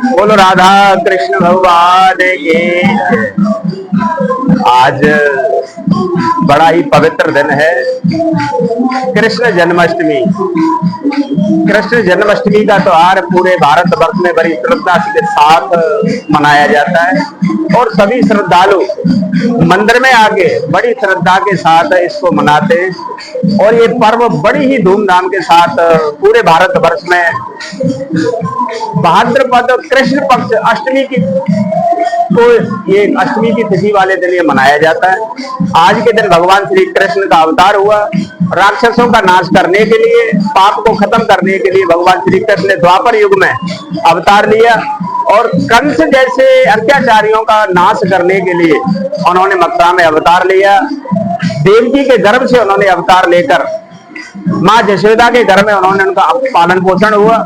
बोलो राधा कृष्ण भगवान की। आज बड़ा ही पवित्र दिन है। कृष्ण जन्माष्टमी। कृष्ण जन्माष्टमी का त्योहार पूरे भारत वर्ष में बड़ी श्रद्धा के साथ मनाया जाता है। और सभी श्रद्धालु मंदिर में आके बड़ी श्रद्धा के साथ इसको मनाते हैं। और ये पर्व बड़ी ही धूमधाम के साथ पूरे भारत वर्ष में। भाद्रपद कृष्ण पक्ष अष्टमी की को ये अष्टमी की तिथि वाले दिन ये मनाया जाता है। आज के दिन भगवान श्री कृष्ण का अवतार हुआ। राक्षसों का नाश करने के लिए, पाप को खत्म करने के लिए भगवान श्री कृष्ण ने द्वापर युग में अवतार लिया और कंस जैसे अत्याचारियों का नाश करने के लिए उन्होंने मथुरा में अवतार लिया। देवकी के गर्भ से उन्होंने अवतार लेकर माँ जशोदा के घर में उन्होंने उनका पालन पोषण हुआ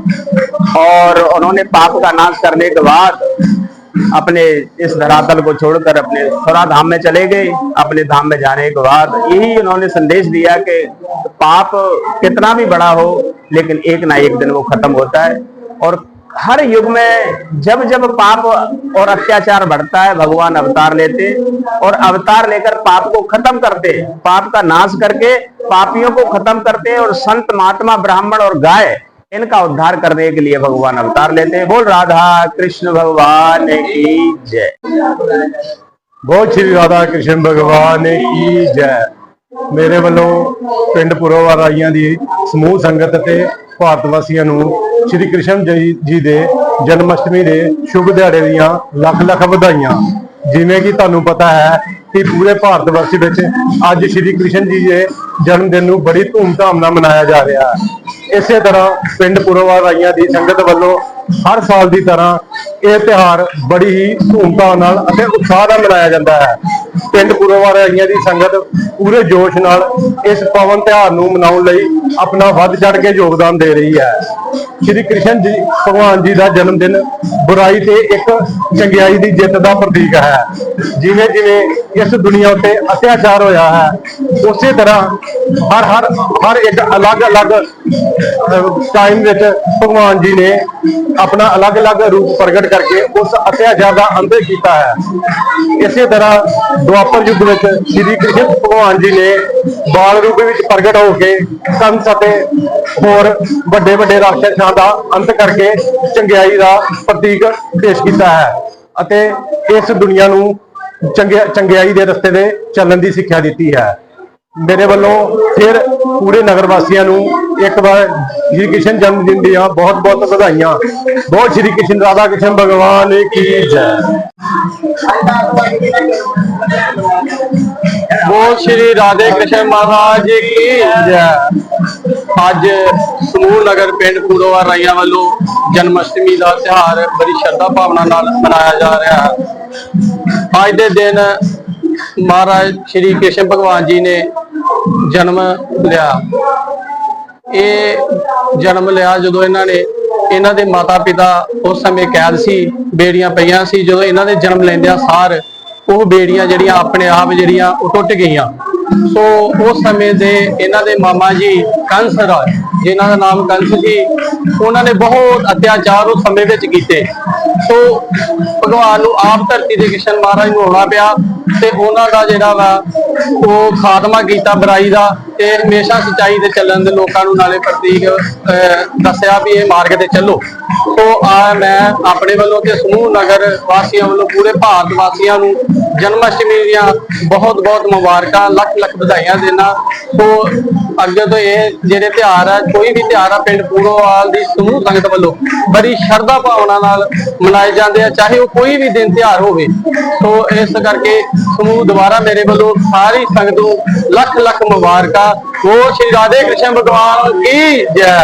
और उन्होंने पाप का नाश करने के बाद अपने इस धरातल को छोड़कर अपने थोड़ा धाम में चले गए। अपने धाम में जाने के बाद यही उन्होंने संदेश दिया कि पाप कितना भी बड़ा हो, लेकिन एक ना एक दिन वो खत्म होता है और हर युग में जब जब पाप और अत्याचार बढ़ता है भगवान अवतार लेते और अवतार लेकर पाप को खत्म करते पाप का नाश करके पापियों को खत्म करते हैं और संत महात्मा ब्राह्मण और गाय इनका उद्धार करने के लिए भगवान अवतार लेते हैं बोल राधा कृष्ण भगवान की जय ਬਹੁਤ ਸ਼੍ਰੀ ਰਾਧਾ ਕ੍ਰਿਸ਼ਨ ਭਗਵਾਨ ਕੀ ਜੈ ਮੇਰੇ ਵੱਲੋਂ ਪਿੰਡ ਪੁਰੋਵਾ ਰਾਈਆਂ ਦੀ ਸਮੂਹ ਸੰਗਤ ਤੇ ਭਾਰਤ ਵਾਸੀਆਂ ਨੂੰ ਸ਼੍ਰੀ ਕ੍ਰਿਸ਼ਨ ਜੀ ਜੀ ਦੇ ਜਨਮ ਅਸ਼ਟਮੀ ਦੇ ਸ਼ੁਭ ਦਿਹਾੜੇ ਦੀਆਂ ਲੱਖ ਲੱਖ ਵਧਾਈਆਂ। ਜਿਵੇਂ ਕਿ ਤੁਹਾਨੂੰ ਪਤਾ ਹੈ ਕਿ ਪੂਰੇ ਭਾਰਤ ਵਰਸ਼ ਵਿੱਚ ਅੱਜ ਸ਼੍ਰੀ ਕ੍ਰਿਸ਼ਨ ਜੀ ਦੇ ਜਨਮ ਦਿਨ ਨੂੰ ਬੜੀ ਧੂਮਧਾਮ ਨਾਲ ਮਨਾਇਆ ਜਾ ਰਿਹਾ ਹੈ। ਇਸੇ ਤਰ੍ਹਾਂ ਪਿੰਡ ਪੁਰੋਵਾ ਰਾਈਆਂ ਦੀ ਸੰਗਤ ਵੱਲੋਂ ਹਰ ਸਾਲ ਦੀ ਤਰ੍ਹਾਂ ਇਹ ਤਿਉਹਾਰ ਬੜੀ ਹੀ ਧੂਮਧਾਮ ਨਾਲ ਅਤੇ ਉਤਸ਼ਾਹ ਨਾਲ ਮਨਾਇਆ ਜਾਂਦਾ ਹੈ। ਪਿੰਡ ਪੁਰੋਵਾ ਰਾਈਆਂ ਦੀ ਸੰਗਤ ਪੂਰੇ ਜੋਸ਼ ਨਾਲ ਇਸ ਪਵਨ ਤਿਉਹਾਰ ਨੂੰ ਮਨਾਉਣ ਲਈ ਆਪਣਾ ਵੱਧ ਚੜ ਕੇ ਯੋਗਦਾਨ ਦੇ ਰਹੀ ਹੈ। ਸ਼੍ਰੀ ਕ੍ਰਿਸ਼ਨ ਜੀ ਭਗਵਾਨ ਜੀ ਦਾ ਜਨਮ ਦਿਨ ਬੁਰਾਈ ਤੇ ਇੱਕ ਚੰਗਿਆਈ ਦੀ ਜਿੱਤ ਦਾ ਪ੍ਰਤੀਕ ਹੈ। ਜਿਵੇਂ ਜਿਵੇਂ ਇਸ ਦੁਨੀਆ ਉੱਤੇ ਅਤਿਆਚਾਰ ਹੋਇਆ ਹੈ, ਉਸੇ ਤਰ੍ਹਾਂ ਹਰ ਹਰ ਹਰ ਇੱਕ ਅਲੱਗ-ਅਲੱਗ ਟਾਈਮ ਵਿੱਚ ਭਗਵਾਨ ਜੀ ਨੇ ਆਪਣਾ ਅਲੱਗ-ਅਲੱਗ ਰੂਪ ਪ੍ਰਗਟ ਕਰਕੇ ਉਸ ਅਤਿਆਚਾਰ ਦਾ ਅੰਤ ਕੀਤਾ ਹੈ। ਇਸੇ ਤਰ੍ਹਾਂ ਦੁਆਪਰ ਯੁੱਗ ਵਿੱਚ ਸ਼੍ਰੀ ਕ੍ਰਿਸ਼ਨ ਭਗਵਾਨ ਜੀ ਨੇ ਬਾਲ ਰੂਪ ਵਿੱਚ ਪ੍ਰਗਟ ਹੋ ਕੇ ਸੰਤ ਅਤੇ ਹੋਰ ਵੱਡੇ ਵੱਡੇ ਰਾਖਸ਼ਾਂ ਦਾ ਅੰਤ ਕਰਕੇ ਚੰਗਿਆਈ ਦਾ ਪ੍ਰਤੀਕ ਪੇਸ਼ ਕੀਤਾ ਹੈ ਅਤੇ ਇਸ ਦੁਨੀਆ ਨੂੰ ਚੰਗਿਆ- ਚੰਗਿਆਈ ਦੇ ਰਸਤੇ ਤੇ ਚੱਲਣ ਦੀ ਸਿੱਖਿਆ ਦਿੱਤੀ ਹੈ। ਮੇਰੇ ਵੱਲੋਂ ਫਿਰ ਪੂਰੇ ਨਗਰ ਵਾਸੀਆਂ ਨੂੰ ਇੱਕ ਵਾਰ ਸ਼੍ਰੀ ਕ੍ਰਿਸ਼ਨ ਜਨਮ ਦਿਨ ਦੀਆਂ ਬਹੁਤ ਬਹੁਤ ਵਧਾਈਆਂ। ਬਹੁਤ ਸ਼੍ਰੀ ਕ੍ਰਿਸ਼ਨ ਰਾਧਾ ਕ੍ਰਿਸ਼ਨ ਭਗਵਾਨ ਕੀ ਜੈ। ਸ਼੍ਰੀ ਰਾਧੇ ਕ੍ਰਿਸ਼ਨ ਮਹਾਰਾਜ ਕੀ ਜੈ। ਅੱਜ ਸਮੂਹ ਨਗਰ ਪਿੰਡ ਪੂਰੋਵਾ ਰਾਈਆਂ ਵੱਲੋਂ ਜਨਮ ਅਸ਼ਟਮੀ ਦਾ ਤਿਉਹਾਰ ਬੜੀ ਸ਼ਰਧਾ ਭਾਵਨਾ ਨਾਲ ਮਨਾਇਆ ਜਾ ਰਿਹਾ ਹੈ। ਅੱਜ ਦੇ ਦਿਨ ਮਹਾਰਾਜ ਸ਼੍ਰੀ ਕ੍ਰਿਸ਼ਨ ਭਗਵਾਨ ਜੀ ਨੇ ਜਨਮ ਲਿਆ। ਇਹ ਜਨਮ ਲਿਆ ਜਦੋਂ ਇਹਨਾਂ ਨੇ ਇਹਨਾਂ ਦੇ ਮਾਤਾ ਪਿਤਾ ਉਸ ਸਮੇਂ ਕੈਦ ਸੀ, ਬੇੜੀਆਂ ਪਈਆਂ ਸੀ, ਜਦੋਂ ਇਹਨਾਂ ਦੇ ਜਨਮ ਲੈਂਦਿਆਂ ਸਾਰ ਉਹ ਬੇੜੀਆਂ ਜਿਹੜੀਆਂ ਆਪਣੇ ਆਪ ਜਿਹੜੀਆਂ ਉਹ ਟੁੱਟ ਗਈਆਂ। ਸੋ ਉਸ ਸਮੇਂ ਦੇ ਇਹਨਾਂ ਦੇ ਮਾਮਾ ਜੀ ਕੰਸ ਰਾਜ, ਜਿਨ੍ਹਾਂ ਦਾ ਨਾਮ ਕੰਸ ਸੀ, ਉਹਨਾਂ ਨੇ ਬਹੁਤ ਅਤਿਆਚਾਰ ਉਸ ਸਮੇਂ ਵਿੱਚ ਕੀਤੇ। ਸੋ ਭਗਵਾਨ ਨੂੰ ਆਪ ਧਰਤੀ ਦੇ ਕਿਸ਼ਨ ਮਹਾਰਾਜ ਨੂੰ ਆਉਣਾ ਪਿਆ ਤੇ ਉਹਨਾਂ ਦਾ ਜਿਹੜਾ ਵਾ ਉਹ ਖਾਤਮਾ ਕੀਤਾ ਬੁਰਾਈ ਦਾ ਤੇ ਹਮੇਸ਼ਾ ਸਚਾਈ ਦੇ ਚੱਲਣ ਦੇ ਲੋਕਾਂ ਨੂੰ ਨਾਲੇ ਪ੍ਰਤੀਕ ਦੱਸਿਆ ਵੀ ਇਹ ਮਾਰਗ ਤੇ ਚੱਲੋ। ਸੋ ਆ ਮੈਂ ਆਪਣੇ ਵੱਲੋਂ ਤੇ ਸਮੂਹ ਨਗਰ ਵਾਸੀਆਂ ਵੱਲੋਂ ਪੂਰੇ ਭਾਰਤ ਵਾਸੀਆਂ ਨੂੰ ਜਨਮ ਅਸ਼ਟਮੀ ਦੀਆਂ ਬਹੁਤ ਬਹੁਤ ਮੁਬਾਰਕਾਂ ਲੱਖ ਲੱਖ ਵਧਾਈਆਂ ਦੇਣਾ ਸੋ ਅੱਗੇ ਤੋਂ ਇਹ ਜਿਹੜੇ ਤਿਉਹਾਰ ਆ, ਕੋਈ ਵੀ ਤਿਉਹਾਰ ਆ, ਪਿੰਡ ਪੂਰੋਵਾਲ ਦੀ ਸਮੂਹ ਸੰਗਤ ਵੱਲੋਂ ਬੜੀ ਸ਼ਰਧਾ ਭਾਵਨਾ ਨਾਲ ਮਨਾਏ ਜਾਂਦੇ ਆ, ਚਾਹੇ ਉਹ ਕੋਈ ਵੀ ਦਿਨ ਤਿਉਹਾਰ ਹੋਵੇ। ਸੋ ਇਸ ਕਰਕੇ ਸਮੂਹ ਦੁਆਰਾ ਮੇਰੇ ਵੱਲੋਂ ਸਾਰੀ ਸੰਗਤ ਨੂੰ ਲੱਖ ਲੱਖ ਮੁਬਾਰਕਾਂ। ਉਹ ਸ਼੍ਰੀ ਰਾਧੇ ਕ੍ਰਿਸ਼ਨ ਭਗਵਾਨ ਕੀ ਜੈ।